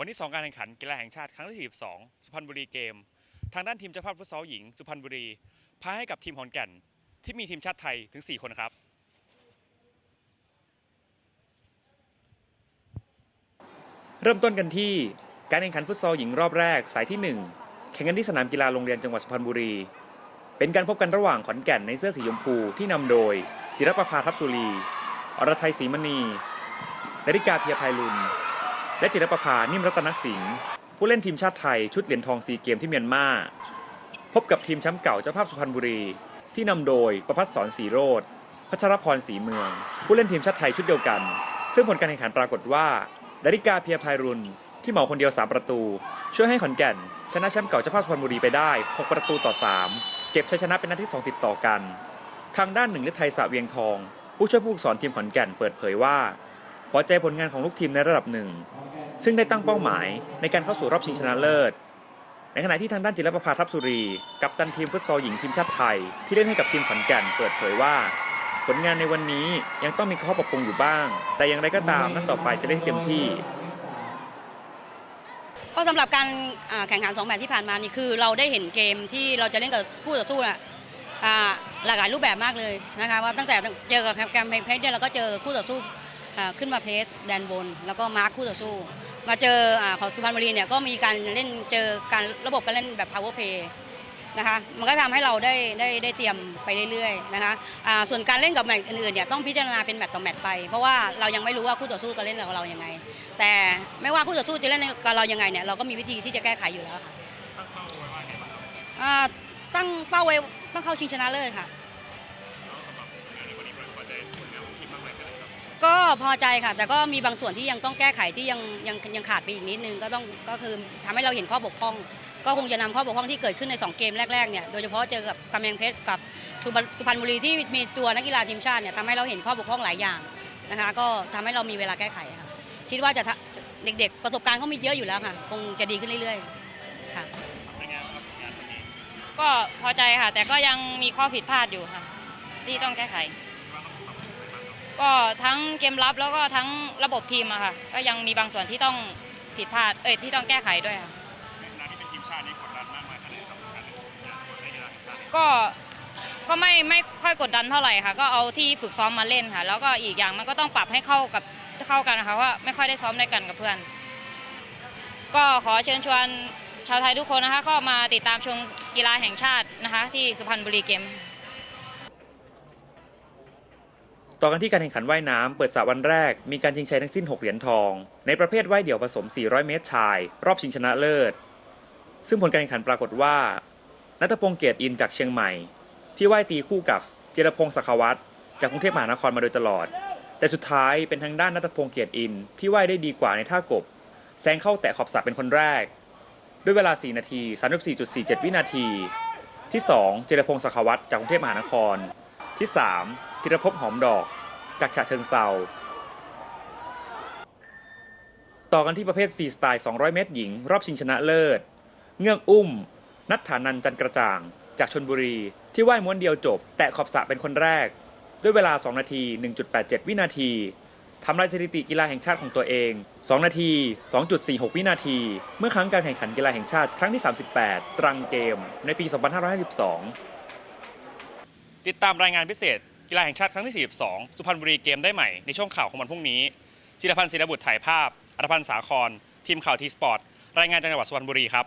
วันที่2การแข่งขันกีฬาแห่งชาติครั้งที่ 42 สุพรรณบุรีเกม ทางด้านทีมเจ้าภาพฟุตซอลหญิง สุพรรณบุรีพาให้กับทีมขอนแก่น ที่มีทีมชาติไทยถึง 4 คนครับ เริ่มต้นกันที่การแข่งขันฟุตซอลหญิงรอบแรกสายที่ 1 แข่งกันที่สนามกีฬาโรงเรียนจังหวัดสุพรรณบุรี เป็นการพบกันระหว่างขอนแก่นในเสื้อสีชมพูที่นำโดย จิรประภาทัพสุรี อรไทยศรีมณีนาริกาเพียภัยลุน และจิรประภานิ่มรัตนสิงห์ผู้เล่นทีมชาติไทยชุดเหรียญทองซีเกมที่เมียนมา พบกับทีมแชมป์เก่าเจ้าภาพสุพรรณบุรี ที่นำโดยประพัฒสอนศรีโรธพัชรพรศรีเมือง ผู้เล่นทีมชาติไทยชุดเดียวกัน ซึ่งผลการแข่งขันปรากฏว่าดาริกาเพียพายรุนที่เหมาคนเดียว 3 ประตู ช่วยให้ขอนแก่น ชนะแชมป์เก่าเจ้าภาพสุพรรณบุรีไปได้ 6 ประตูต่อ 3 เก็บชัยชนะเป็นนัดที่ 2 ติดต่อกัน ทางด้านหนึ่งฤทัยสะเวียงทอง ผู้ช่วยผู้ฝึกสอนทีมขอนแก่นเปิดเผยว่า พอใจผลงานของลูกทีมในระดับหนึ่ง ซึ่งได้ตั้งเป้าหมายในการเข้าสู่รอบชิงชนะเลิศ ในขณะที่ทางด้านจิรประภาทัพสุรี กัปตันทีมฟุตซอลหญิงทีมชาติไทย ที่เล่นให้กับทีมขอนแก่นเปิดเผยว่า ผลงานในวันนี้ยังต้องมีข้อปรับปรุงอยู่บ้าง แต่อย่างไรก็ตามนัดต่อไปจะเล่นให้เต็มที่ก็สำหรับการแข่งขันสองแมตช์ที่ผ่านมานี่คือเราได้เห็นเกมที่เราจะเล่นกับคู่ต่อสู้น่ะหลากหลายรูปแบบมากเลยนะคะว่าตั้งแต่เจอกับแกมเพงเพชรเนี่ยเราก็เจอคู่ต่อสู้ อ่าขึ้นมาเพชรแดนบน แล้วก็มาร์คคู่ต่อสู้ มาเจออ่าของสุพรรณบุรีเนี่ยก็มีการเล่นเจอการระบบการเล่นแบบ power play นะคะมันก็ทำให้เราได้ได้ได้เตรียมไปเรื่อยๆนะคะอ่าส่วนการเล่นกับแมตช์อื่นๆเนี่ยต้องพิจารณาเป็นแมตช์ต่อแมตช์ไป เพราะว่าเรายังไม่รู้ว่าคู่ต่อสู้จะเล่นกับเรายังไง แต่ไม่ว่าคู่ต่อสู้จะเล่นกับเรายังไงเนี่ยเราก็มีวิธีที่จะแก้ไขอยู่แล้วค่ะอ่าตั้งเป้าไว้ต้องเข้าชิงชนะเลิศค่ะ พอใจค่ะ แต่ก็มีบางส่วนที่ยังต้องแก้ไขที่ยังยังยังขาดไปอีกนิดนึงก็ต้องก็คือทำให้เราเห็นข้อบกพร่อง ก็คงจะนำข้อบกพร่องที่เกิดขึ้นใน 2 เกมแรกๆเนี่ยโดยเฉพาะเจอกับกำแพงเพชรกับสุพรรณสุพรรณบุรีที่มีตัวนักกีฬาทีมชาติเนี่ยทำให้เราเห็นข้อบกพร่องหลายอย่างนะคะก็ทำให้เรามีเวลาแก้ไขค่ะคิดว่าจะทะเด็กๆ ประสบการณ์เขามีเยอะอยู่แล้วค่ะ คงจะดีขึ้นเรื่อยๆค่ะก็พอใจค่ะ แต่ก็ยังมีข้อผิดพลาดอยู่ค่ะ ที่ต้องแก้ไข ก็ทั้งเกมรับแล้วก็ทั้งระบบทีมอะค่ะ ก็ยังมีบางส่วนที่ต้องผิดพลาด เอ้ยที่ต้องแก้ไขด้วยค่ะก็ก็ไม่ไม่ค่อยกดดันเท่าไหร่ค่ะ ก็เอาที่ฝึกซ้อมมาเล่นค่ะ แล้วก็อีกอย่างมันก็ต้องปรับให้เข้ากับเข้ากันนะคะว่าไม่ค่อยได้ซ้อมด้วยกันกับเพื่อน ก็ขอเชิญชวนชาวไทยทุกคนนะคะก็มาติดตามชมกีฬาแห่งชาตินะคะ ที่สุพรรณบุรีเกม ต่อกันที่การแข่งขันว่ายน้ำเปิดสระวันแรก มีการชิงชัยทั้งสิ้น 6 เหรียญทอง ในประเภทว่ายเดี่ยวผสม 400 เมตรชาย รอบชิงชนะเลิศ ซึ่งผลการแข่งขันปรากฏว่านัทพงษ์เกียรติอินจากเชียงใหม่ ที่ว่ายตีคู่กับเจรพงศ์สักวัตรจากกรุงเทพมหานครมาโดยตลอด แต่สุดท้ายเป็นทางด้านนัทพงษ์เกียรติอินที่ว่ายได้ดีกว่าในท่ากบแซงเข้าแตะขอบสระเป็นคนแรก ด้วยเวลา 4 นาที 34.47 วินาที ที่ 2 เจรพงศ์สักวัตรจากกรุงเทพมหานคร ที่ 3 ธีรภพหอมดอก จากฉะเชิงเซาต่อกันที่ประเภทฟรีสไตล์ 200 เมตรหญิง รอบชิงชนะเลิศ เงือกอุ้ม นัทฐานันจันกระจ่าง จากชนบุรี ที่ว่ายม้วนเดียวจบ แตะขอบสระเป็นคนแรก ด้วยเวลา 2 นาที 1.87 วินาทีทำลายสถิติกีฬาแห่งชาติของตัวเอง 2 นาที 2.46 วินาที เมื่อครั้งการแข่งขันกีฬาแห่งชาติครั้งที่ 38 ตรังเกม ในปี 2552 ติดตามรายงานพิเศษ กีฬาแห่งชาติครั้งที่ 42 สุพรรณบุรีเกมได้ใหม่ในช่วงข่าวของวันพรุ่งนี้จิรพันธ์ศิรบุตรถ่ายภาพอัธพันธ์สาคร ทีมข่าวทีสปอร์ตรายงานจากจังหวัดสุพรรณบุรีครับ